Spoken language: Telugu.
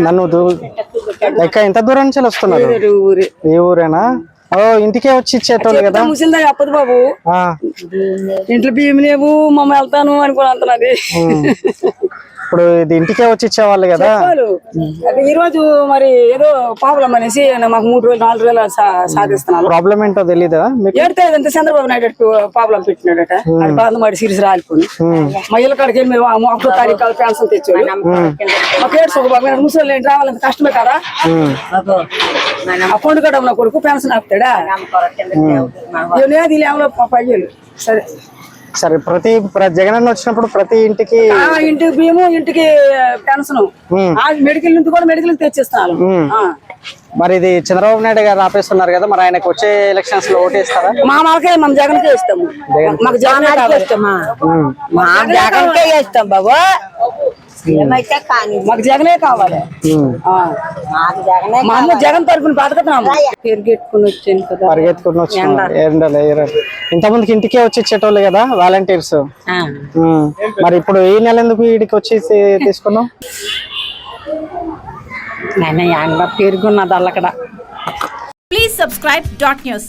నన్ను ఎక్క ఎంత దూరం నుంచి వస్తున్నారు? ఈ ఊరేనా? ఓ ఇంటికే వచ్చి ఇచ్చేటోళ్ళు కదా? ముసిందా అప్పదు బాబు. ఇంట్లో బియ్యం లేవు మమ్మ వెళ్తాను అనుకుని అంటున్నది. ఇప్పుడు ఇది ఇంటికే వచ్చి ఇచ్చేవాళ్ళు కదా. ఈ రోజు మరి ఏదో ప్రాబ్లం అనేసి మాకు మూడు రోజులు నాలుగు రోజులు సా- సాధిస్తున్నారు. ప్రాబ్లం ఏంటో తెలీదా మీకు? ఏడితే అంత చంద్రబాబు నాయుడు ప్రాబ్లం పెట్టినాడట. అది బాధ మరి సిరిసి రాలిపోయి మా ఇళ్ళ కాడికి వెళ్ళి మేము ఆ ఒకటో తారీఖు కాదు పెన్షన్ తెచ్చాడు. మాకు ఏడు సుఖబాబు ముసలి ఏంటి రావాలంటే కష్టమే కదా. పండు కడ ఉన్న కొడుకు పెన్షన్ ఆపుతాడా? లేదు లేవలో పయ్యలు సరే. సరే ప్రతి ప్ర- జగనన్న వచ్చినప్పుడు ప్రతి ఇంటికి ఆ ఇంటికి బియ్యము ఇంటికి పెన్షన్. మెడికల్ నుంచి కూడా మెడికల్ తెచ్చిస్తాను. మరి ఇది చంద్రబాబు నాయుడు గారు ఆపేస్తున్నారు కదా మరి ఆయనకు వచ్చే ఎలక్షన్స్లో ఓటేస్తారా? మా మాకే మన జగన్కే ఇస్తాము. మాకు జగన్ ఇస్తాం బాబు. ఏమైతే కానీ మాకు జగనే కావాలి. మా అమ్మ జగన్ తరఫున బతుకుతున్నాము పెరిగెట్టుకుని వచ్చాను కదా. పరిగెత్తుకుని వచ్చినారు ఎండలే. ఇంతమందికి ఇంటికే వచ్చి ఇచ్చేటోళ్ళు కదా వాలంటీర్స్. మరి ఇప్పుడు ఈ నెల ఎందుకు వీడికి వచ్చి తీ- తీసుకున్నాం? నేను ఎండ పెరుగున్నది అల్లకడ. Please subscribe dot news.